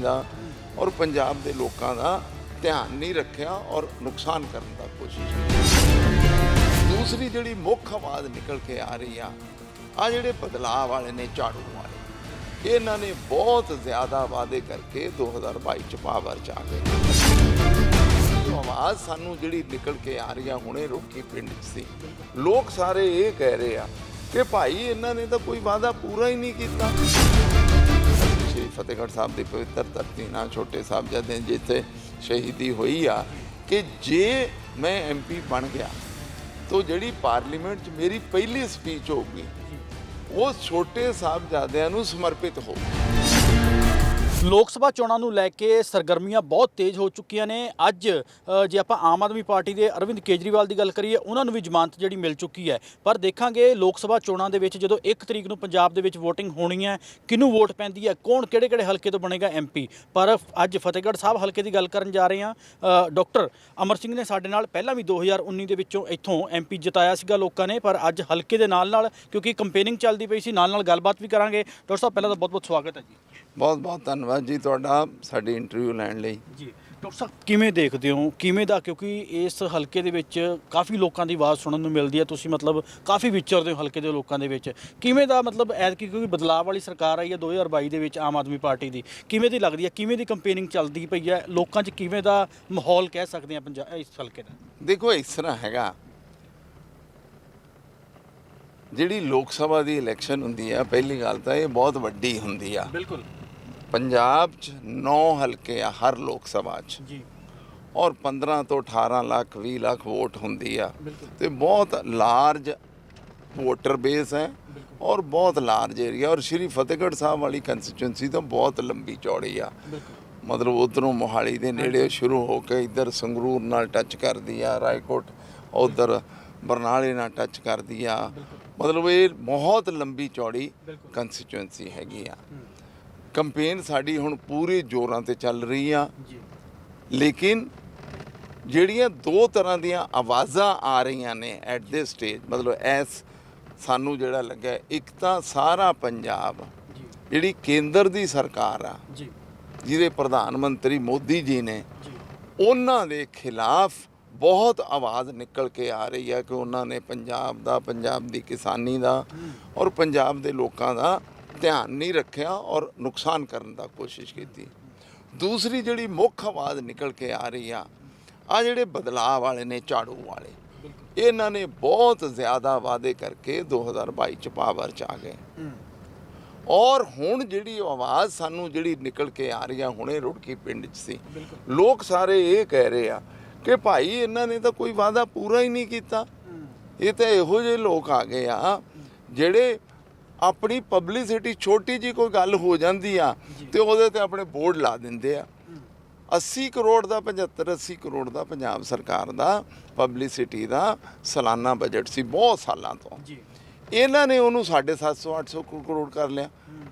ਦਾ ਔਰ ਪੰਜਾਬ ਦੇ ਲੋਕਾਂ ਦਾ ਧਿਆਨ ਨਹੀਂ ਰੱਖਿਆ ਔਰ ਨੁਕਸਾਨ ਕਰਨ ਦਾ ਕੋਸ਼ਿਸ਼ ਕੀਤੀ। ਦੂਸਰੀ ਜਿਹੜੀ ਮੁੱਖ ਆਵਾਜ਼ ਨਿਕਲ ਕੇ ਆ ਰਹੀ ਆ ਆ ਜਿਹੜੇ ਬਦਲਾਅ ਵਾਲੇ ਨੇ ਝਾੜੂ ਵਾਲੇ, ਇਹਨਾਂ ਨੇ ਬਹੁਤ ਜ਼ਿਆਦਾ ਵਾਅਦੇ ਕਰਕੇ 2022 ਚ ਪਾਵਰ ਚ ਆ ਗਏ। ਆਵਾਜ਼ ਸਾਨੂੰ ਜਿਹੜੀ ਨਿਕਲ ਕੇ ਆ ਰਹੀ ਆ, ਹੁਣੇ ਰੋਕੀ ਪਿੰਡ ਸੀ। ਲੋਕ ਸਾਰੇ ਇਹ ਕਹਿ ਰਹੇ ਆ ਕਿ ਭਾਈ ਇਹਨਾਂ ਨੇ ਤਾਂ ਕੋਈ ਵਾਅਦਾ ਪੂਰਾ ਹੀ ਨਹੀਂ ਕੀਤਾ। ਸ਼੍ਰੀ ਫਤਿਹਗੜ੍ਹ ਸਾਹਿਬ ਦੀ ਪਵਿੱਤਰ ਧਰਤੀ ਨਾਲ ਛੋਟੇ ਸਾਹਿਬਜ਼ਾਦੇ ਜਿੱਥੇ ਸ਼ਹੀਦੀ ਹੋਈ ਆ ਕਿ ਜੇ ਮੈਂ ਐਮਪੀ ਬਣ ਗਿਆ, ਤਾਂ ਜਿਹੜੀ ਪਾਰਲੀਮੈਂਟ 'ਚ ਮੇਰੀ ਪਹਿਲੀ ਸਪੀਚ ਹੋਊਗੀ, ਉਹ ਛੋਟੇ ਸਾਹਿਬਜ਼ਾਦਿਆਂ ਨੂੰ ਸਮਰਪਿਤ ਹੋਊਗੀ। ਲੋਕ ਸਭਾ ਚੋਣਾਂ ਨੂੰ ਲੈ ਕੇ ਸਰਗਰਮੀਆਂ ਬਹੁਤ ਤੇਜ਼ ਹੋ ਚੁੱਕੀਆਂ ਨੇ। ਅੱਜ ਜੇ ਆਪਾਂ ਆਮ ਆਦਮੀ ਪਾਰਟੀ ਦੇ ਅਰਵਿੰਦ ਕੇਜਰੀਵਾਲ ਦੀ ਗੱਲ ਕਰੀਏ ਉਹਨਾਂ ਨੂੰ ਵੀ ਜ਼ਮਾਨਤ ਜਿਹੜੀ ਮਿਲ ਚੁੱਕੀ ਹੈ। ਪਰ ਦੇਖਾਂਗੇ ਲੋਕ ਸਭਾ ਚੋਣਾਂ ਦੇ ਵਿੱਚ ਜਦੋਂ 1 ਤਰੀਕ ਨੂੰ ਪੰਜਾਬ ਦੇ ਵਿੱਚ VOTING ਹੋਣੀ ਹੈ ਕਿਹਨੂੰ ਵੋਟ ਪੈਂਦੀ ਹੈ ਕੌਣ ਕਿਹੜੇ ਕਿਹੜੇ ਹਲਕੇ ਤੋਂ ਬਣੇਗਾ ਐਮਪੀ ਪਰ ਅੱਜ ਫਤਿਹਗੜ੍ਹ ਸਾਹਿਬ ਹਲਕੇ ਦੀ ਗੱਲ ਕਰਨ ਜਾ ਰਹੇ ਹਾਂ। ਅ, ਡਾਕਟਰ ਅਮਰ ਸਿੰਘ ਨੇ ਸਾਡੇ ਨਾਲ ਪਹਿਲਾਂ ਵੀ 2019 ਦੇ ਵਿੱਚੋਂ ਇੱਥੋਂ ਐਮਪੀ ਜਿਤਾਇਆ ਸੀਗਾ ਲੋਕਾਂ ਨੇ। ਪਰ ਅੱਜ ਹਲਕੇ ਦੇ ਨਾਲ ਨਾਲ ਕਿਉਂਕਿ ਕੰਪੇਨਿੰਗ ਚੱਲਦੀ ਪਈ ਸੀ ਨਾਲ ਨਾਲ ਗੱਲਬਾਤ ਵੀ ਕਰਾਂਗੇ। ਡਾਕਟਰ ਸਾਹਿਬ ਪਹਿਲਾਂ ਤਾਂ ਬਹੁਤ ਬਹੁਤ ਸਵਾਗਤ ਹੈ ਜੀ। ਬਹੁਤ ਬਹੁਤ ਧੰਨਵਾਦ ਜੀ ਤੁਹਾਡਾ ਸਾਡੀ ਇੰਟਰਵਿਊ ਲੈਣ ਲਈ। ਜੀ ਡਾਕਟਰ ਸਾਹਿਬ ਕਿਵੇਂ ਦੇਖਦੇ ਹੋ? ਕਿਵੇਂ ਦਾ? ਕਿਉਂਕਿ ਇਸ ਹਲਕੇ ਦੇ ਵਿੱਚ ਕਾਫੀ ਲੋਕਾਂ ਦੀ ਆਵਾਜ਼ ਸੁਣਨ ਨੂੰ ਮਿਲਦੀ ਹੈ। ਤੁਸੀਂ ਮਤਲਬ ਕਾਫੀ ਵਿਚਰਦੇ ਹੋ ਹਲਕੇ ਦੇ ਲੋਕਾਂ ਦੇ ਵਿੱਚ। ਕਿਵੇਂ ਦਾ ਮਤਲਬ ਐਤਕੀ ਕਿਉਂਕਿ ਬਦਲਾਅ ਵਾਲੀ ਸਰਕਾਰ ਆਈ ਹੈ 2022 ਦੇ ਵਿੱਚ ਆਮ ਆਦਮੀ ਪਾਰਟੀ ਦੀ। ਕਿਵੇਂ ਦੀ ਲੱਗਦੀ ਹੈ? ਕਿਵੇਂ ਦੀ ਕੰਪੇਨਿੰਗ ਚੱਲਦੀ ਪਈ ਹੈ? ਲੋਕਾਂ 'ਚ ਕਿਵੇਂ ਦਾ ਮਾਹੌਲ ਕਹਿ ਸਕਦੇ ਆ ਪੰਜਾਬ ਇਸ ਹਲਕੇ ਦਾ? ਦੇਖੋ ਇਸ ਤਰ੍ਹਾਂ ਹੈਗਾ। ਜਿਹੜੀ ਲੋਕ ਸਭਾ ਦੀ ਇਲੈਕਸ਼ਨ ਹੁੰਦੀ ਆ ਪਹਿਲੀ ਗੱਲ ਤਾਂ ਇਹ ਬਹੁਤ ਵੱਡੀ ਹੁੰਦੀ ਆ। ਬਿਲਕੁਲ। ਪੰਜਾਬ 'ਚ 9 ਹਲਕੇ ਆ ਹਰ ਲੋਕ ਸਭਾ 'ਚ। ਜੀ। ਔਰ 15 ਤੋਂ 18 ਲੱਖ 20 ਲੱਖ ਵੋਟ ਹੁੰਦੀ ਆ। ਤੇ ਬਹੁਤ ਲਾਰਜ ਵੋਟਰ ਬੇਸ ਹੈ ਔਰ ਬਹੁਤ ਲਾਰਜ ਏਰੀਆ ਔਰ ਸ਼੍ਰੀ ਫਤਿਹਗੜ੍ਹ ਸਾਹਿਬ ਵਾਲੀ ਕੰਸਟੀਚੁਐਂਸੀ ਤਾਂ ਬਹੁਤ ਲੰਬੀ ਚੌੜੀ ਆ। ਮਤਲਬ ਉਧਰੋਂ ਮੋਹਾਲੀ ਦੇ ਨੇੜੇ ਸ਼ੁਰੂ ਹੋ ਕੇ ਇੱਧਰ ਸੰਗਰੂਰ ਨਾਲ ਟੱਚ ਕਰਦੀ ਆ ਰਾਏਕੋਟ ਉਧਰ ਬਰਨਾਲੇ ਨਾਲ ਟੱਚ ਕਰਦੀ ਆ। ਮਤਲਬ ਇਹ ਬਹੁਤ ਲੰਬੀ ਚੌੜੀ। ਕੰਸਟੀਚੁਐਂਸੀ ਹੈਗੀ ਆ। ਕੰਪੇਨ ਸਾਡੀ ਹੁਣ ਪੂਰੇ ਜ਼ੋਰਾਂ ਤੇ ਚੱਲ ਰਹੀ ਆ। ਜੀ। ਲੇਕਿਨ ਜਿਹੜੀਆਂ ਦੋ ਤਰ੍ਹਾਂ ਦੀਆਂ ਆਵਾਜ਼ਾਂ ਆ ਰਹੀਆਂ ਨੇ ਐਟ ਦਿਸ ਸਟੇਜ ਮਤਲਬ ਐਸ ਸਾਨੂੰ ਜਿਹੜਾ ਲੱਗਾ ਇੱਕ ਤਾਂ ਸਾਰਾ ਪੰਜਾਬ ਜਿਹੜੀ ਕੇਂਦਰ ਦੀ ਸਰਕਾਰ ਆ ਜੀ। ਜਿਹਦੇ ਪ੍ਰਧਾਨ ਮੰਤਰੀ ਮੋਦੀ ਜੀ ਨੇ ਉਹਨਾਂ ਦੇ ਖਿਲਾਫ ਬਹੁਤ ਆਵਾਜ਼ ਨਿਕਲ ਕੇ ਆ ਰਹੀ ਹੈ ਕਿ ਉਹਨਾਂ ਨੇ ਪੰਜਾਬ ਦਾ ਪੰਜਾਬ ਦੀ ਕਿਸਾਨੀ ਦਾ ਔਰ ਪੰਜਾਬ ਦੇ ਲੋਕਾਂ ਦਾ ਧਿਆਨ ਨਹੀਂ ਰੱਖਿਆ ਔਰ ਨੁਕਸਾਨ ਕਰਨ ਦਾ ਕੋਸ਼ਿਸ਼ ਕੀਤੀ। ਦੂਸਰੀ ਜਿਹੜੀ ਮੁੱਖ ਆਵਾਜ਼ ਨਿਕਲ ਕੇ ਆ ਰਹੀ ਆ ਆ ਜਿਹੜੇ ਬਦਲਾਅ ਵਾਲੇ ਨੇ, ਝਾੜੂ ਵਾਲੇ, ਇਹਨਾਂ ਨੇ ਬਹੁਤ ਜ਼ਿਆਦਾ ਵਾਅਦੇ ਕਰਕੇ 2022 ਚ ਪਾਵਰ ਚ ਆ ਗਏ। ਔਰ ਹੁਣ ਜਿਹੜੀ ਆਵਾਜ਼ ਸਾਨੂੰ ਜਿਹੜੀ ਨਿਕਲ ਕੇ ਆ ਰਹੀ ਆ, ਹੁਣੇ ਰੁੜਕੀ ਪਿੰਡ 'ਚ ਸੀ। ਲੋਕ ਸਾਰੇ ਇਹ ਕਹਿ ਰਹੇ ਆ ਕਿ ਭਾਈ ਇਹਨਾਂ ਨੇ ਤਾਂ ਕੋਈ ਵਾਅਦਾ ਪੂਰਾ ਹੀ ਨਹੀਂ ਕੀਤਾ। ਇਹ ਤਾਂ ਇਹੋ ਜਿਹੇ ਲੋਕ ਆ ਗਏ ਆ, ਜਿਹੜੇ ਆਪਣੀ ਪਬਲਿਸਿਟੀ ਛੋਟੀ ਜੀ ਕੋਈ ਗੱਲ ਹੋ ਜਾਂਦੀ ਆ ਤੇ ਉਹਦੇ ਤੇ ਆਪਣੇ ਬੋਰਡ ਲਾ ਦਿੰਦੇ ਆ। 80 ਕਰੋੜ ਦਾ 75 80 ਕਰੋੜ ਦਾ ਪੰਜਾਬ ਸਰਕਾਰ ਦਾ ਪਬਲਿਸਿਟੀ ਦਾ ਸਾਲਾਨਾ ਬਜਟ ਸੀ ਬਹੁਤ ਸਾਲਾਂ ਤੋਂ। ਜੀ। ਇਹਨਾਂ ਨੇ ਉਹਨੂੰ 750 800 ਕਰੋੜ ਕਰ ਲਿਆ।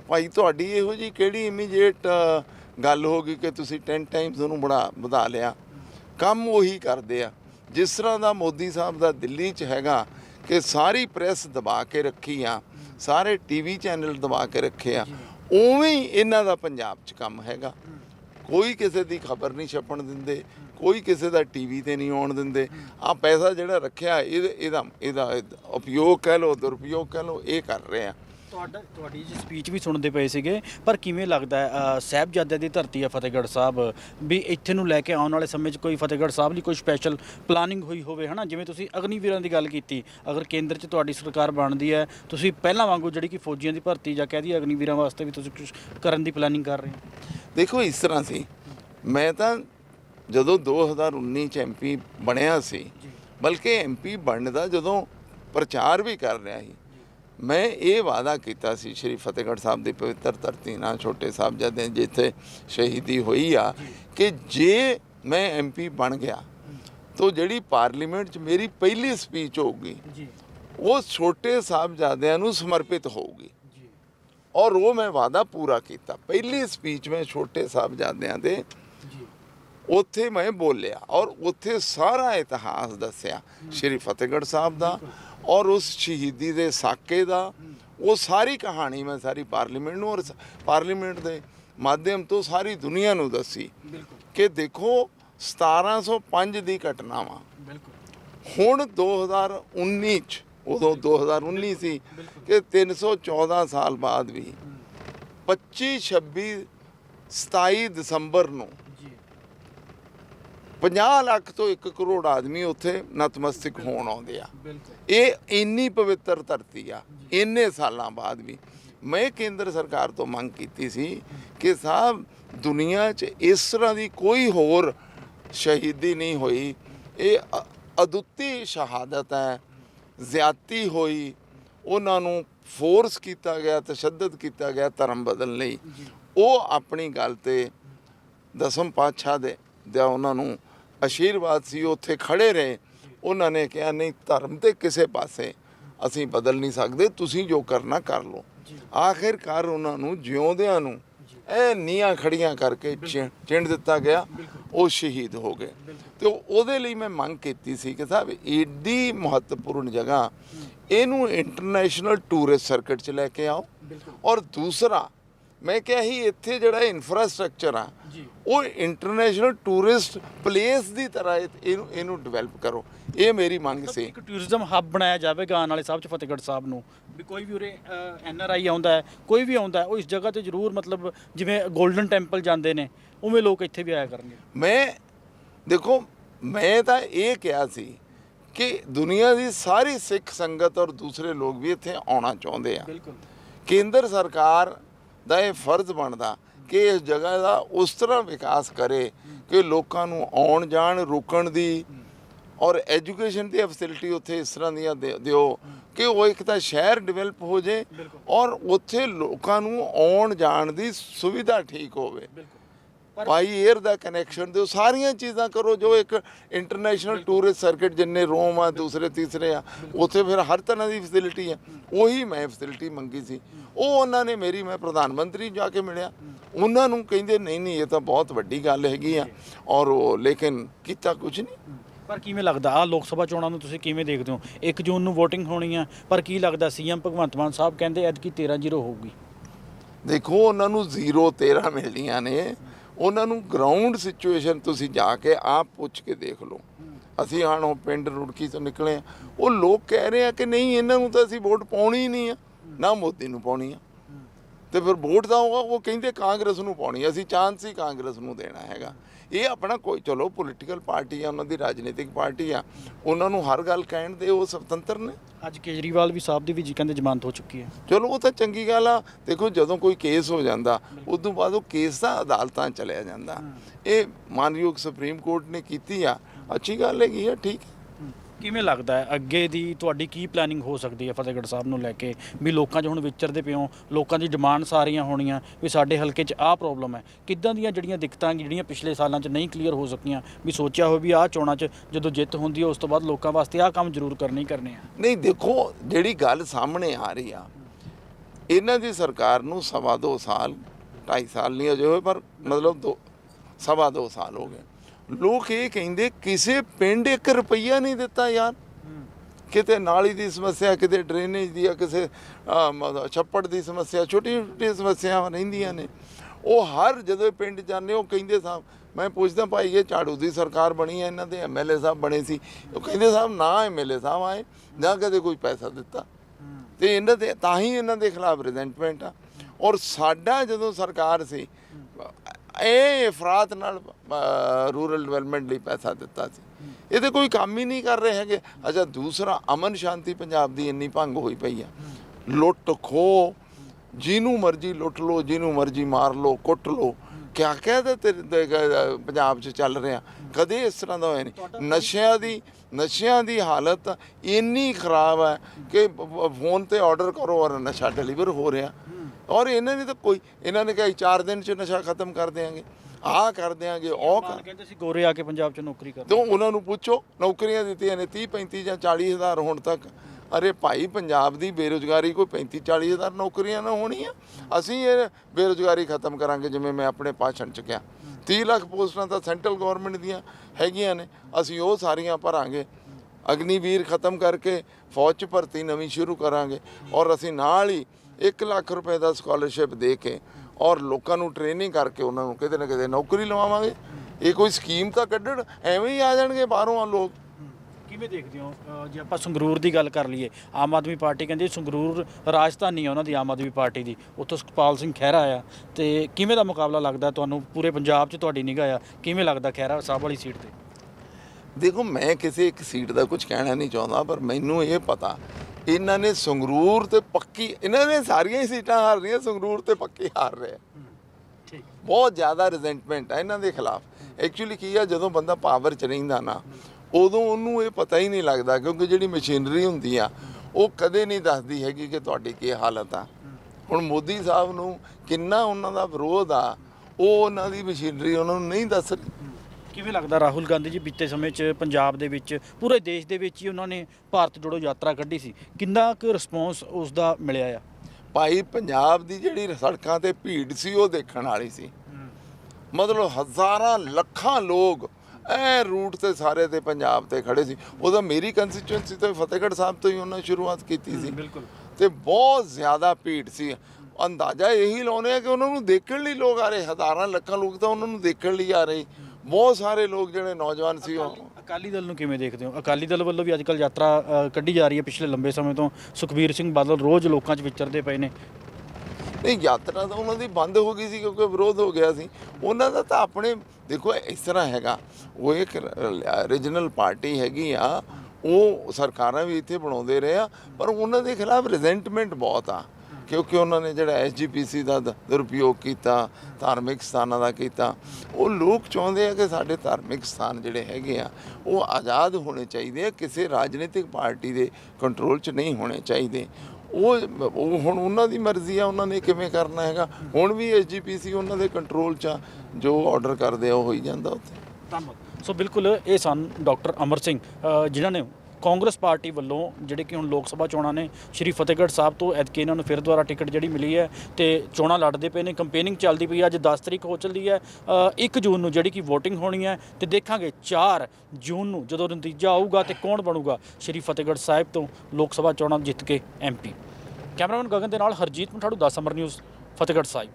ਭਾਈ ਤੁਹਾਡੀ ਇਹੋ ਜੀ ਕਿਹੜੀ ਇਮੀਡੀਏਟ ਗੱਲ ਹੋ ਗਈ ਕਿ ਤੁਸੀਂ 10 ਟਾਈਮਸ ਉਹਨੂੰ ਬੜਾ ਵਧਾ ਲਿਆ? ਕੰਮ ਉਹੀ ਕਰਦੇ ਆ। ਜਿਸ ਤਰ੍ਹਾਂ ਦਾ ਮੋਦੀ ਸਾਹਿਬ ਦਾ ਦਿੱਲੀ 'ਚ ਹੈਗਾ ਕਿ ਸਾਰੀ ਪ੍ਰੈਸ ਦਬਾ ਕੇ ਰੱਖੀ ਆ ਸਾਰੇ ਟੀਵੀ ਚੈਨਲ ਦਬਾ ਕੇ ਰੱਖੇ ਆ। ਉਵੇਂ ਹੀ ਇਹਨਾਂ ਦਾ ਪੰਜਾਬ 'ਚ ਕੰਮ ਹੈਗਾ। ਕੋਈ ਕਿਸੇ ਦੀ ਖਬਰ ਨਹੀਂ ਛਪਣ ਦਿੰਦੇ, ਕੋਈ ਕਿਸੇ ਦਾ ਟੀਵੀ ਤੇ ਨਹੀਂ ਆਉਣ ਦਿੰਦੇ। ਆ ਪੈਸਾ ਜਿਹੜਾ ਰੱਖਿਆ, ਇਹਦੇ- ਇਹਦਾ ਇਹਦਾ ਉਪਯੋਗ ਕਹਿ ਲਓ, ਦੁਰਪਯੋਗ ਕਹਿ ਲਓ, ਇਹ ਕਰ ਰਹੇ ਆ। ਤੁਹਾਡਾ ਤੁਹਾਡੀ ਜੀ ਸਪੀਚ ਵੀ ਸੁਣਦੇ ਪਏ ਸੀਗੇ ਪਰ ਕਿਵੇਂ ਲੱਗਦਾ ਹੈ ਸਾਹਿਬਜ਼ਾਦਿਆਂ ਦੀ ਧਰਤੀ ਹੈ ਫਤਿਹਗੜ੍ਹ ਸਾਹਿਬ? ਵੀ ਇੱਥੇ ਨੂੰ ਲੈ ਕੇ ਆਉਣ ਵਾਲੇ ਸਮੇਂ 'ਚ ਕੋਈ ਫਤਿਹਗੜ੍ਹ ਸਾਹਿਬ ਲਈ ਕੋਈ ਸਪੈਸ਼ਲ ਪਲਾਨਿੰਗ ਹੋਈ ਹੋਵੇ ਹਨਾ? ਜਿਵੇਂ ਤੁਸੀਂ ਅਗਨੀਵੀਰਾਂ ਦੀ ਗੱਲ ਕੀਤੀ ਅਗਰ ਕੇਂਦਰ 'ਚ ਤੁਹਾਡੀ ਸਰਕਾਰ ਬਣਦੀ ਹੈ ਤੁਸੀਂ ਪਹਿਲਾਂ ਵਾਂਗੂ ਜਿਹੜੀ ਕਿ ਫੌਜੀਆਂ ਦੀ ਭਰਤੀ ਜਾਂ ਕਹਿ ਦਈਏ ਅਗਨੀਵੀਰਾਂ ਵਾਸਤੇ ਵੀ ਤੁਸੀਂ ਕੁਝ ਕਰਨ ਦੀ ਪਲਾਨਿੰਗ ਕਰ ਰਹੇ ਹੋ? ਦੇਖੋ ਇਸ ਤਰ੍ਹਾਂ ਸੀ। ਮੈਂ ਤਾਂ ਜਦੋਂ 2019 ਚ ਐਮਪੀ ਬਣਿਆ ਸੀ ਬਲਕਿ ਐਮਪੀ ਬਣਨ ਦਾ ਜਦੋਂ ਪ੍ਰਚਾਰ ਵੀ ਕਰ ਰਿਹਾ ਸੀ ਮੈਂ ਇਹ ਵਾਅਦਾ ਕੀਤਾ ਸੀ ਸ਼੍ਰੀ ਫਤਿਹਗੜ੍ਹ ਸਾਹਿਬ ਦੀ ਪਵਿੱਤਰ ਧਰਤੀ ਨਾਲ ਛੋਟੇ ਸਾਹਿਬਜ਼ਾਦੇ ਜਿੱਥੇ ਸ਼ਹੀਦੀ ਹੋਈ ਆ ਕਿ ਜੇ ਮੈਂ ਐਮਪੀ ਬਣ ਗਿਆ ਤਾਂ ਜਿਹੜੀ ਪਾਰਲੀਮੈਂਟ 'ਚ ਮੇਰੀ ਪਹਿਲੀ ਸਪੀਚ ਹੋਊਗੀ ਜੀ। ਉਹ ਛੋਟੇ ਸਾਹਿਬਜ਼ਾਦਿਆਂ ਨੂੰ ਸਮਰਪਿਤ ਹੋਊਗੀ। ਜੀ। ਔਰ ਉਹ ਮੈਂ ਵਾਅਦਾ ਪੂਰਾ ਕੀਤਾ। ਪਹਿਲੀ ਸਪੀਚ ਮੈਂ ਛੋਟੇ ਸਾਹਿਬਜ਼ਾਦਿਆਂ ਦੇ ਜੀ। ਉੱਥੇ ਮੈਂ ਬੋਲਿਆ ਔਰ ਉੱਥੇ ਸਾਰਾ ਇਤਿਹਾਸ ਦੱਸਿਆ ਸ਼੍ਰੀ ਫਤਿਹਗੜ੍ਹ ਸਾਹਿਬ ਦਾ। ਔਰ ਉਸ ਸ਼ਹੀਦੀ ਦੇ ਸਾਕੇ ਦਾ ਉਹ ਸਾਰੀ ਕਹਾਣੀ ਮੈਂ ਸਾਰੀ ਪਾਰਲੀਮੈਂਟ ਨੂੰ ਔਰ ਪਾਰਲੀਮੈਂਟ ਦੇ ਮਾਧਿਅਮ ਤੋਂ ਸਾਰੀ ਦੁਨੀਆ ਨੂੰ ਦੱਸੀ ਕਿ ਦੇਖੋ 1705 ਦੀ ਘਟਨਾ ਵਾ। ਬਿਲਕੁਲ। ਹੁਣ 2019 ਚ ਉਦੋਂ 2019 ਸੀ ਕਿ 314 ਸਾਲ ਬਾਅਦ ਵੀ 25 26 27 ਦਸੰਬਰ ਨੂੰ 50 ਲੱਖ ਤੋਂ 1 ਕਰੋੜ ਆਦਮੀ ਉੱਥੇ ਨਤਮਸਤਕ ਹੋਣ ਆਉਂਦੇ ਆ। ਇਹ ਇੰਨੀ ਪਵਿੱਤਰ ਧਰਤੀ ਆ ਇੰਨੇ ਸਾਲਾਂ ਬਾਅਦ ਵੀ। ਮੈਂ ਕੇਂਦਰ ਸਰਕਾਰ ਤੋਂ ਮੰਗ ਕੀਤੀ ਸੀ ਕਿ ਸਾਹਿਬ ਦੁਨੀਆ 'ਚ ਇਸ ਤਰ੍ਹਾਂ ਦੀ ਕੋਈ ਹੋਰ ਸ਼ਹੀਦੀ ਨਹੀਂ ਹੋਈ। ਇਹ ਅਦੁੱਤੀ ਸ਼ਹਾਦਤ ਹੈ ਜ਼ਿਆਤੀ ਹੋਈ। ਉਹਨਾਂ ਨੂੰ ਫੋਰਸ ਕੀਤਾ ਗਿਆ ਤਸ਼ੱਦਦ ਕੀਤਾ ਗਿਆ ਧਰਮ ਬਦਲਣ ਲਈ। ਉਹ ਆਪਣੀ ਗੱਲ ਤੇ ਦਸਮ ਪਾਤਸ਼ਾਹ ਦੇ ਦਾ ਉਹਨਾਂ ਨੂੰ ਆਸ਼ੀਰਵਾਦ ਸੀ ਉੱਥੇ ਖੜੇ ਰਹੇ। ਉਹਨਾਂ ਨੇ ਕਿਹਾ ਨਹੀਂ ਧਰਮ ਤੇ ਕਿਸੇ ਪਾਸੇ ਅਸੀਂ ਬਦਲ ਨਹੀਂ ਸਕਦੇ ਤੁਸੀਂ ਜੋ ਕਰਨਾ ਕਰ ਲਓ। ਆਖਿਰਕਾਰ ਉਹਨਾਂ ਨੂੰ ਜਿਉਂਦਿਆਂ ਨੂੰ ਇਹ ਨੀਆਂ ਖੜੀਆਂ ਕਰਕੇ ਚਿਣ ਦਿੱਤਾ ਗਿਆ। ਉਹ ਸ਼ਹੀਦ ਹੋ ਗਏ। ਤੇ ਉਹ- ਉਹਦੇ ਲਈ ਮੈਂ ਮੰਗ ਕੀਤੀ ਸੀ ਕਿ ਸਾਹਿਬ ਏਡੀ ਮਹੱਤਵਪੂਰਨ ਜਗ੍ਹਾ ਇਹਨੂੰ ਇੰਟਰਨੈਸ਼ਨਲ ਟੂਰਿਸਟ ਸਰਕਟ 'ਚ ਲੈ ਕੇ ਆਓ। ਔਰ ਦੂਸਰਾ ਮੈਂ ਕਿਹਾ ਸੀ ਇੱਥੇ ਜਿਹੜਾ ਇਨਫਰਾਸਟ੍ਰਕਚਰ ਆ ਉਹ ਇੰਟਰਨੈਸ਼ਨਲ ਟੂਰਿਸਟ ਪਲੇਸ ਦੀ ਤਰ੍ਹਾਂ ਇਹ- ਇਹਨੂੰ ਇਹਨੂੰ ਡਿਵੈਲਪ ਕਰੋ। ਇਹ ਮੇਰੀ ਮੰਗ ਸੀ। ਇੱਕ ਟੂਰਿਜ਼ਮ ਹੱਬ ਬਣਾਇਆ ਜਾਵੇਗਾ ਆਉਣ ਵਾਲੇ ਸਾਹਿਬ ਚ ਫਤਿਹਗੜ੍ਹ ਸਾਹਿਬ ਨੂੰ। ਵੀ ਕੋਈ ਵੀ ਉਰੇ ਐਨ ਆਰ ਆਈ ਆਉਂਦਾ ਹੈ ਕੋਈ ਵੀ ਆਉਂਦਾ ਹੈ ਉਹ ਇਸ ਜਗ੍ਹਾ ਤੇ ਜ਼ਰੂਰ ਮਤਲਬ ਜਿਵੇਂ 골ਡਨ ਟੈਂਪਲ ਜਾਂਦੇ ਨੇ ਉਵੇਂ ਲੋਕ ਇੱਥੇ ਵੀ ਆਇਆ ਕਰਨਗੇ। ਮੈਂ ਦੇਖੋ ਮੈਂ ਤਾਂ ਇਹ ਕਿਹਾ ਸੀ ਕਿ ਦੁਨੀਆ ਦੀ ਸਾਰੀ ਸਿੱਖ ਸੰਗਤ ਔਰ ਦੂਸਰੇ ਲੋਕ ਵੀ ਇੱਥੇ ਆਉਣਾ ਚਾਹੁੰਦੇ ਆ। ਬਿਲਕੁਲ। ਕੇਂਦਰ ਸਰਕਾਰ ਦਾ ਇਹ ਫਰਜ਼ ਬਣਦਾ ਕਿ ਇਸ ਜਗ੍ਹਾ ਦਾ ਉਸ ਤਰ੍ਹਾਂ ਵਿਕਾਸ ਕਰੇ ਕਿ ਲੋਕਾਂ ਨੂੰ ਆਉਣ ਜਾਣ ਰੁਕਣ ਦੀ ਔਰ ਐਜੂਕੇਸ਼ਨ ਦੀ ਫੈਸਿਲਿਟੀ ਉੱਥੇ ਇਸ ਤਰ੍ਹਾਂ ਦੀਆਂ ਦਿਓ ਕਿ ਉਹ ਇੱਕ ਤਾਂ ਸ਼ਹਿਰ ਡਿਵੈਲਪ ਹੋ ਜੇ ਔਰ ਉੱਥੇ ਲੋਕਾਂ ਨੂੰ ਆਉਣ ਜਾਣ ਦੀ ਸੁਵਿਧਾ ਠੀਕ ਹੋਵੇ। ਬਾਈ 에ਅਰ ਦਾ ਕਨੈਕਸ਼ਨ ਦਿਓ ਸਾਰੀਆਂ ਚੀਜ਼ਾਂ ਕਰੋ ਜੋ ਇੱਕ ਇੰਟਰਨੈਸ਼ਨਲ ਟੂਰਿਸਟ ਸਰਕਟ ਜਿੰਨੇ ਰੋਮ ਆ ਦੂਸਰੇ ਤੀਸਰੇ ਆ ਉੱਥੇ ਫਿਰ ਹਰ ਤਰ੍ਹਾਂ ਦੀ ਫੈਸਿਲਿਟੀ ਆ। ਉਹੀ ਮੈਂ ਫੈਸਿਲਿਟੀ ਮੰਗੀ ਸੀ। ਉਹ ਉਹਨਾਂ ਨੇ ਮੇਰੀ ਮੈਂ ਪ੍ਰਧਾਨ ਮੰਤਰੀ ਜਾ ਕੇ ਮਿਲਿਆ। ਉਹਨਾਂ ਨੂੰ ਕਹਿੰਦੇ ਨਹੀਂ ਨਹੀਂ ਇਹ ਤਾਂ ਬਹੁਤ ਵੱਡੀ ਗੱਲ ਹੈਗੀ ਆ। ਔਰ ਉਹ ਲੇਕਿਨ ਕੀਤਾ ਕੁਝ ਨਹੀਂ। ਪਰ ਕਿਵੇਂ ਲੱਗਦਾ? ਆ ਲੋਕ ਸਭਾ ਚੋਣਾਂ ਨੂੰ ਤੁਸੀਂ ਕਿਵੇਂ ਦੇਖਦੇ ਹੋ? 1 ਜੂਨ ਨੂੰ VOTING ਹੋਣੀ ਆ ਪਰ ਕੀ ਲੱਗਦਾ? ਸੀਐਮ ਭਗਵੰਤ ਮਾਨ ਸਾਹਿਬ ਕਹਿੰਦੇ ਐਤਕੀ 13-0 ਹੋਊਗੀ। ਦੇਖੋ ਉਹਨਾਂ ਨੂੰ 0 13 ਮਿਲਦੀਆਂ ਨੇ। ਉਹਨਾਂ ਨੂੰ ਗਰਾਊਂਡ ਸਿਚੁਏਸ਼ਨ ਤੁਸੀਂ ਜਾ ਕੇ ਆਪ ਪੁੱਛ ਕੇ ਦੇਖ ਲਓ। ਅਸੀਂ ਹਣ ਉਹ ਪਿੰਡ ਰੁੜਕੀ ਤੋਂ ਨਿਕਲੇ ਆ ਉਹ ਲੋਕ ਕਹਿ ਰਹੇ ਆ ਕਿ ਨਹੀਂ, ਇਹਨਾਂ ਨੂੰ ਤਾਂ ਅਸੀਂ ਵੋਟ ਪਾਉਣੀ ਹੀ ਨਹੀਂ ਆ। ਨਾ ਮੋਦੀ ਨੂੰ ਪਾਉਣੀ ਆ। ਤੇ ਫਿਰ ਵੋਟ ਦਾ ਉਹ ਕਹਿੰਦੇ ਕਾਂਗਰਸ ਨੂੰ ਪਾਉਣੀ ਅਸੀਂ ਚਾਂਸ ਹੀ ਕਾਂਗਰਸ ਨੂੰ ਦੇਣਾ ਹੈਗਾ। ਇਹ ਆਪਣਾ ਕੋਈ ਚਲੋ ਪੋਲੀਟੀਕਲ ਪਾਰਟੀ ਆ ਉਹਨਾਂ ਦੀ ਰਾਜਨੀਤਿਕ ਪਾਰਟੀ ਆ ਉਹਨਾਂ ਨੂੰ ਹਰ ਗੱਲ ਕਹਿਣ ਦੇ ਉਹ ਸੁਤੰਤਰ ਨੇ। ਅੱਜ ਕੇਜਰੀਵਾਲ ਵੀ ਸਾਹਿਬ ਦੀ ਵੀ ਜੀ ਕਹਿੰਦੇ ਜ਼ਮਾਨਤ ਹੋ ਚੁੱਕੀ ਹੈ। ਚਲੋ ਉਹ ਤਾਂ ਚੰਗੀ ਗੱਲ ਆ ਦੇਖੋ ਜਦੋਂ ਕੋਈ ਕੇਸ ਹੋ ਜਾਂਦਾ ਉਸ ਤੋਂ ਬਾਅਦ ਉਹ ਕੇਸ ਤਾਂ ਅਦਾਲਤਾਂ ਚਲਿਆ ਜਾਂਦਾ। ਇਹ ਮਾਨਯੋਗ ਸੁਪਰੀਮ ਕੋਰਟ ਨੇ ਕੀਤੀ ਆ ਅੱਛੀ ਗੱਲ ਹੈਗੀ ਆ ਠੀਕ ਹੈ। ਕਿਵੇਂ ਲੱਗਦਾ ਹੈ? ਅੱਗੇ ਦੀ ਤੁਹਾਡੀ ਕੀ ਪਲੈਨਿੰਗ ਹੋ ਸਕਦੀ ਹੈ ਫਤਿਹਗੜ੍ਹ ਸਾਹਿਬ ਨੂੰ ਲੈ ਕੇ? ਵੀ ਲੋਕਾਂ 'ਚ ਹੁਣ ਵਿਚਰਦੇ ਪਿਓ ਲੋਕਾਂ ਦੀ ਡਿਮਾਂਡ ਸਾਰੀਆਂ ਹੋਣੀਆਂ, ਵੀ ਸਾਡੇ ਹਲਕੇ 'ਚ ਆਹ ਪ੍ਰੋਬਲਮ ਹੈ। ਕਿੱਦਾਂ ਦੀਆਂ ਜਿਹੜੀਆਂ ਦਿੱਕਤਾਂ ਜਿਹੜੀਆਂ ਪਿਛਲੇ ਸਾਲਾਂ 'ਚ ਨਹੀਂ ਕਲੀਅਰ ਹੋ ਸਕੀਆਂ? ਵੀ ਸੋਚਿਆ ਹੋਵੇ ਵੀ ਆਹ ਚੋਣਾਂ 'ਚ ਜਦੋਂ ਜਿੱਤ ਹੁੰਦੀ ਹੈ, ਉਸ ਤੋਂ ਬਾਅਦ ਲੋਕਾਂ ਵਾਸਤੇ ਆਹ ਕੰਮ ਜ਼ਰੂਰ ਕਰਨੇ ਹੀ ਕਰਨੇ ਆ। ਨਹੀਂ, ਦੇਖੋ, ਜਿਹੜੀ ਗੱਲ ਸਾਹਮਣੇ ਆ ਰਹੀ ਆ, ਇਹਨਾਂ ਦੀ ਸਰਕਾਰ ਨੂੰ ਸਵਾ ਦੋ ਸਾਲ, ਢਾਈ ਸਾਲ ਨਹੀਂ ਅਜੇ ਹੋਏ, ਪਰ ਮਤਲਬ ਦੋ, ਸਵਾ ਦੋ ਸਾਲ ਹੋ ਗਏ। ਲੋਕ ਇਹ ਕਹਿੰਦੇ, ਕਿਸੇ ਪਿੰਡ 1 ਰੁਪਈਆ ਨਹੀਂ ਦਿੱਤਾ ਯਾਰ। ਕਿਤੇ ਨਾਲੀ ਦੀ ਸਮੱਸਿਆ, ਕਿਤੇ ਡਰੇਨੇਜ ਦੀ ਆ ਕਿਸੇ ਛੱਪੜ ਦੀ ਸਮੱਸਿਆ ਛੋਟੀ ਛੋਟੀ ਸਮੱਸਿਆਵਾਂ ਰਹਿੰਦੀਆਂ ਨੇ। ਉਹ ਹਰ ਜਦੋਂ ਪਿੰਡ ਜਾਂਦੇ, ਉਹ ਕਹਿੰਦੇ ਸਾਹਿਬ, ਮੈਂ ਪੁੱਛਦਾ, ਭਾਈ, ਇਹ ਝਾੜੂ ਦੀ ਸਰਕਾਰ ਬਣੀ ਹੈ ਇਹਨਾਂ ਦੇ ਐਮਐਲਏ ਸਾਹਿਬ ਬਣੇ ਸੀ। ਉਹ ਕਹਿੰਦੇ ਸਾਹਿਬ, ਨਾ ਐਮਐਲਏ ਸਾਹਿਬ ਆਏ, ਨਾ ਕਦੇ ਕੋਈ ਪੈਸਾ ਦਿੱਤਾ। ਤੇ ਇਹਨਾਂ ਦੇ, ਤਾਂ ਹੀ ਇਹਨਾਂ ਦੇ ਖਿਲਾਫ ਰਿਜ਼ੈਂਟਮੈਂਟ ਆ। ਔਰ ਸਾਡਾ ਜਦੋਂ ਸਰਕਾਰ ਸੀ ਇਹ ਅਫਰਾਤ ਨਾਲ ਰੂਰਲ ਡਿਵੈਲਪਮੈਂਟ ਲਈ ਪੈਸਾ ਦਿੱਤਾ ਸੀ। ਇਹ ਤੇ ਕੋਈ ਕੰਮ ਹੀ ਨਹੀਂ ਕਰ ਰਹੇ ਹੈਗੇ। ਅੱਛਾ ਦੂਸਰਾ ਅਮਨ ਸ਼ਾਂਤੀ ਪੰਜਾਬ ਦੀ ਇੰਨੀ ਭੰਗ ਹੋਈ ਪਈ ਆ। ਲੁੱਟ ਖੋ ਜਿਹਨੂੰ ਮਰਜ਼ੀ ਲੁੱਟ ਲੋ ਜਿਹਨੂੰ ਮਰਜ਼ੀ ਮਾਰ ਲੋ ਕੁੱਟ ਲੋ ਕਿਆ ਕਹਿ ਤੇ ਪੰਜਾਬ 'ਚ ਚੱਲ ਰਿਹਾ? ਕਦੇ ਇਸ ਤਰ੍ਹਾਂ ਦਾ ਹੋਇਆ ਨਹੀਂ। ਨਸ਼ਿਆਂ ਦੀ ਨਸ਼ਿਆਂ ਦੀ ਹਾਲਤ ਇੰਨੀ ਖਰਾਬ ਹੈ ਕਿ ਫੋਨ ਤੇ ਆਰਡਰ ਕਰੋ ਔਰ ਨਸ਼ਾ ਡਿਲੀਵਰ ਹੋ ਰਿਹਾ। ਔਰ ਇਹਨਾਂ ਨੇ ਤਾਂ ਕੋਈ ਇਹਨਾਂ ਨੇ ਕਿਹਾ 4 ਦਿਨ 'ਚ ਨਸ਼ਾ ਖਤਮ ਕਰ ਦੇਾਂਗੇ ਆਹ ਕਰ ਦੇਾਂਗੇ ਉਹ ਕਰ ਕਹਿੰਦੇ ਸੀ ਗੋਰੇ ਆ ਕੇ ਪੰਜਾਬ 'ਚ ਨੌਕਰੀ ਕਰ ਤੋਂ ਉਹਨਾਂ ਨੂੰ ਪੁੱਛੋ ਨੌਕਰੀਆਂ ਦਿੱਤੀਆਂ ਨੇ 30 35 ਜਾਂ 40 ਹਜ਼ਾਰ ਹੁਣ ਤੱਕ। ਅਰੇ ਭਾਈ ਪੰਜਾਬ ਦੀ ਬੇਰੁਜ਼ਗਾਰੀ ਕੋਈ 35 40 ਹਜ਼ਾਰ ਨੌਕਰੀਆਂ ਨਾ ਹੋਣੀਆਂ ਅਸੀਂ ਇਹ ਬੇਰੁਜ਼ਗਾਰੀ ਖਤਮ ਕਰਾਂਗੇ ਜਿਵੇਂ ਮੈਂ ਆਪਣੇ ਭਾਸ਼ਣ 'ਚ ਕਿਹਾ। 30 ਲੱਖ ਪੋਸਟਾਂ ਤਾਂ ਸੈਂਟਰਲ ਗਵਰਨਮੈਂਟ ਦੀਆਂ ਹੈਗੀਆਂ ਨੇ। ਅਸੀਂ ਉਹ ਸਾਰੀਆਂ ਭਰਾਂਗੇ। ਅਗਨੀਵੀਰ ਖਤਮ ਕਰਕੇ ਫੌਜ 'ਚ ਭਰਤੀ ਨਵੀਂ ਸ਼ੁਰੂ ਕਰਾਂਗੇ। ਔਰ ਅਸੀਂ ਨਾਲ ਹੀ 1 ਲੱਖ ਰੁਪਏ ਦਾ ਸਕਾਲਰਸ਼ਿਪ ਦੇ ਕੇ ਔਰ ਲੋਕਾਂ ਨੂੰ ਟ੍ਰੇਨਿੰਗ ਕਰਕੇ ਉਹਨਾਂ ਨੂੰ ਕਿਤੇ ਨਾ ਕਿਤੇ ਨੌਕਰੀ ਲਵਾਵਾਂਗੇ। ਇਹ ਕੋਈ ਸਕੀਮ ਤਾਂ ਕੱਢਣ, ਐਵੇਂ ਹੀ ਆ ਜਾਣਗੇ ਬਾਹਰੋਂ ਆ ਲੋਕ। ਕਿਵੇਂ ਦੇਖਦੇ ਹੋ? ਜੇ ਆਪਾਂ ਸੰਗਰੂਰ ਦੀ ਗੱਲ ਕਰ ਲਈਏ, ਆਮ ਆਦਮੀ ਪਾਰਟੀ ਕਹਿੰਦੀ ਸੰਗਰੂਰ ਰਾਜਧਾਨੀ ਹੈ ਉਹਨਾਂ ਦੀ, ਆਮ ਆਦਮੀ ਪਾਰਟੀ ਦੀ। ਉੱਥੋਂ ਸੁਖਪਾਲ ਸਿੰਘ ਖਹਿਰਾ ਆ ਤੇ ਕਿਵੇਂ ਦਾ ਮੁਕਾਬਲਾ ਲੱਗਦਾ? ਤੁਹਾਨੂੰ ਪੂਰੇ ਪੰਜਾਬ 'ਚ ਤੁਹਾਡੀ ਨਿਗਾਹ ਆ। ਕਿਵੇਂ ਲੱਗਦਾ ਖਹਿਰਾ ਸਾਹਿਬ ਵਾਲੀ ਸੀਟ ਤੇ? ਦੇਖੋ ਮੈਂ ਕਿਸੇ ਇੱਕ ਸੀਟ ਦਾ ਕੁਝ ਕਹਿਣਾ ਨਹੀਂ ਚਾਹੁੰਦਾ ਪਰ ਮੈਨੂੰ ਇਹ ਪਤਾ ਇਹਨਾਂ ਨੇ ਸੰਗਰੂਰ ਤੇ ਪੱਕੀ ਇਹਨਾਂ ਨੇ ਸਾਰੀਆਂ ਹੀ ਸੀਟਾਂ ਹਾਰ ਰਹੀਆਂ ਸੰਗਰੂਰ ਤੇ ਪੱਕੀ ਹਾਰ ਰਹੇ। ਠੀਕ। ਬਹੁਤ ਜ਼ਿਆਦਾ ਰਿਜ਼ੈਂਟਮੈਂਟ ਹੈ ਇਹਨਾਂ ਦੇ ਖਿਲਾਫ। ਐਕਚੁਅਲੀ ਕੀ ਆ ਜਦੋਂ ਬੰਦਾ ਪਾਵਰ ਚ ਰਹਿੰਦਾ ਨਾ ਉਦੋਂ ਉਹਨੂੰ ਇਹ ਪਤਾ ਹੀ ਨਹੀਂ ਲੱਗਦਾ ਕਿਉਂਕਿ ਜਿਹੜੀ ਮਸ਼ੀਨਰੀ ਹੁੰਦੀ ਆ ਉਹ ਕਦੇ ਨਹੀਂ ਦੱਸਦੀ ਹੈਗੀ ਕਿ ਤੁਹਾਡੀ ਕੀ ਹਾਲਤ ਆ। ਹੁਣ ਮੋਦੀ ਸਾਹਿਬ ਨੂੰ ਕਿੰਨਾ ਉਹਨਾਂ ਦਾ ਵਿਰੋਧ ਆ ਉਹ ਉਹਨਾਂ ਦੀ ਮਸ਼ੀਨਰੀ ਉਹਨਾਂ ਨੂੰ ਨਹੀਂ ਦੱਸ ਰਹੀ। ਕਿਵੇਂ ਲੱਗਦਾ ਰਾਹੁਲ ਗਾਂਧੀ ਜੀ ਬੀਤੇ ਸਮੇਂ 'ਚ ਪੰਜਾਬ ਦੇ ਵਿੱਚ ਪੂਰੇ ਦੇਸ਼ ਦੇ ਵਿੱਚ ਹੀ ਉਹਨਾਂ ਨੇ ਭਾਰਤ ਜੋੜੋ ਯਾਤਰਾ ਕੱਢੀ ਸੀ। ਕਿੰਨਾ ਕੁ ਰਿਸਪੌਂਸ ਉਸ ਦਾ ਮਿਲਿਆ ਆ? ਭਾਈ ਪੰਜਾਬ ਦੀ ਜਿਹੜੀ ਸੜਕਾਂ ਤੇ ਭੀੜ ਸੀ ਉਹ ਦੇਖਣ ਵਾਲੀ ਸੀ। ਮਤਲਬ ਹਜ਼ਾਰਾਂ ਲੱਖਾਂ ਲੋਕ ਐ ਰੂਟ ਤੇ ਸਾਰੇ ਤੇ ਪੰਜਾਬ ਤੇ ਖੜੇ ਸੀ। ਉਹਦਾ ਮੇਰੀ ਕੰਸਟੀਚੁਐਂਸੀ ਤੋਂ ਫਤਿਹਗੜ੍ਹ ਸਾਹਿਬ ਤੋਂ ਹੀ ਉਹਨਾਂ ਸ਼ੁਰੂਆਤ ਕੀਤੀ ਸੀ। ਬਿਲਕੁਲ। ਤੇ ਬਹੁਤ ਜ਼ਿਆਦਾ ਭੀੜ ਸੀ। ਅੰਦਾਜ਼ਾ ਇਹੀ ਲਾਉਨੇ ਆ ਕਿ ਉਹਨਾਂ ਨੂੰ ਦੇਖਣ ਲਈ ਲੋਕ ਆ ਰਹੇ। ਹਜ਼ਾਰਾਂ ਲੱਖਾਂ ਲੋਕ ਤਾਂ ਉਹਨਾਂ ਨੂੰ ਦੇਖਣ ਲਈ ਆ ਰਹੇ। ਬਹੁਤ ਸਾਰੇ ਲੋਕ ਜਿਹੜੇ ਨੌਜਵਾਨ ਸੀ ਉਹ ਅਕਾਲੀ ਦਲ ਨੂੰ ਕਿਵੇਂ ਦੇਖਦੇ ਹੋ? ਅਕਾਲੀ ਦਲ ਵੱਲੋਂ ਵੀ ਅੱਜਕੱਲ ਯਾਤਰਾ ਅ, ਕੱਢੀ ਜਾ ਰਹੀ ਹੈ ਪਿਛਲੇ ਲੰਬੇ ਸਮੇਂ ਤੋਂ। ਸੁਖਬੀਰ ਸਿੰਘ ਬਾਦਲ ਰੋਜ਼ ਲੋਕਾਂ 'ਚ ਵਿਚਰਦੇ ਪਏ ਨੇ। ਨਹੀਂ ਯਾਤਰਾ ਤਾਂ ਉਹਨਾਂ ਦੀ ਬੰਦ ਹੋ ਗਈ ਸੀ ਕਿਉਂਕਿ ਵਿਰੋਧ ਹੋ ਗਿਆ ਸੀ। ਉਹਨਾਂ ਦਾ ਤਾਂ ਆਪਣੇ ਦੇਖੋ ਇਸ ਤਰ੍ਹਾਂ ਹੈਗਾ। ਉਹ ਇੱਕ ਰੀਜਨਲ ਪਾਰਟੀ ਹੈਗੀ ਆ। ਉਹ ਸਰਕਾਰਾਂ ਵੀ ਇੱਥੇ ਬਣਾਉਂਦੇ ਰਹੇ ਆ। ਪਰ ਉਹਨਾਂ ਦੇ ਖਿਲਾਫ ਰਿਜ਼ੈਂਟਮੈਂਟ ਬਹੁਤ ਆ। ਕਿਉਂਕਿ ਉਹਨਾਂ ਨੇ ਜਿਹੜਾ ਐਸਜੀਪੀਸੀ ਦਾ ਦੁਰਪਯੋਗ ਕੀਤਾ, ਧਾਰਮਿਕ ਸਥਾਨਾਂ ਦਾ ਕੀਤਾ, ਉਹ ਲੋਕ ਚਾਹੁੰਦੇ ਆ ਕਿ ਸਾਡੇ ਧਾਰਮਿਕ ਸਥਾਨ ਜਿਹੜੇ ਹੈਗੇ ਆ, ਉਹ ਆਜ਼ਾਦ ਹੋਣੇ ਚਾਹੀਦੇ ਆ, ਕਿਸੇ ਰਾਜਨੀਤਿਕ ਪਾਰਟੀ ਦੇ ਕੰਟਰੋਲ 'ਚ ਨਹੀਂ ਹੋਣੇ ਚਾਹੀਦੇ। ਉਹ ਉਹ ਹੁਣ ਉਹਨਾਂ ਦੀ ਮਰਜ਼ੀ ਆ, ਉਹਨਾਂ ਨੇ ਕਿਵੇਂ ਕਰਨਾ ਹੈਗਾ? ਹੁਣ ਵੀ ਐਸਜੀਪੀਸੀ ਉਹਨਾਂ ਦੇ ਕੰਟਰੋਲ 'ਚ ਆ, ਜੋ ਆਰਡਰ ਕਰਦੇ ਆ, ਉਹ ਹੋਈ ਜਾਂਦਾ ਉੱਥੇ। ਧੰਨਵਾਦ। ਸੋ ਬਿਲਕੁਲ ਇਹ ਸਨ ਡਾਕਟਰ ਅਮਰ ਸਿੰਘ ਜਿਨ੍ਹਾਂ ਨੇ ਕਾਂਗਰਸ ਪਾਰਟੀ ਵੱਲੋਂ ਜਿਹੜੇ ਕਿ ਹੁਣ ਲੋਕ ਸਭਾ ਚੋਣਾਂ ਨੇ, ਸ਼੍ਰੀ ਫਤਿਹਗੜ੍ਹ ਸਾਹਿਬ ਤੋਂ ਐਤਕੀ ਇਹਨਾਂ ਨੂੰ ਫਿਰ ਦੁਬਾਰਾ ਟਿਕਟ ਜਿਹੜੀ ਮਿਲੀ ਹੈ ਤੇ ਚੋਣਾਂ ਲੜਦੇ ਪਏ ਨੇ, ਕੰਪੇਨਿੰਗ ਚੱਲਦੀ ਪਈ ਹੈ, ਅੱਜ 10 ਤਰੀਕ ਹੋ ਚੱਲੀ ਹੈ 1 ਜੂਨ ਨੂੰ ਜਿਹੜੀ ਕਿ VOTING ਹੋਣੀ ਹੈ ਤੇ ਦੇਖਾਂਗੇ 4 ਜੂਨ ਨੂੰ ਜਦੋਂ ਨਤੀਜਾ ਆਊਗਾ ਤੇ ਕੌਣ ਬਣੂਗਾ, ਸ਼੍ਰੀ ਫਤਿਹਗੜ੍ਹ ਸਾਹਿਬ ਤੋਂ ਲੋਕ ਸਭਾ ਚੋਣਾਂ ਜਿੱਤ ਕੇ ਐਮਪੀ ਕੈਮਰਾਮੈਨ ਗਗਨ ਦੇ ਨਾਲ ਹਰਜੀਤ ਮਠਾੜੂ 10 ਅਮਰ ਨਿਊਜ਼, ਫਤਿਹਗੜ੍ਹ ਸਾਹਿਬ।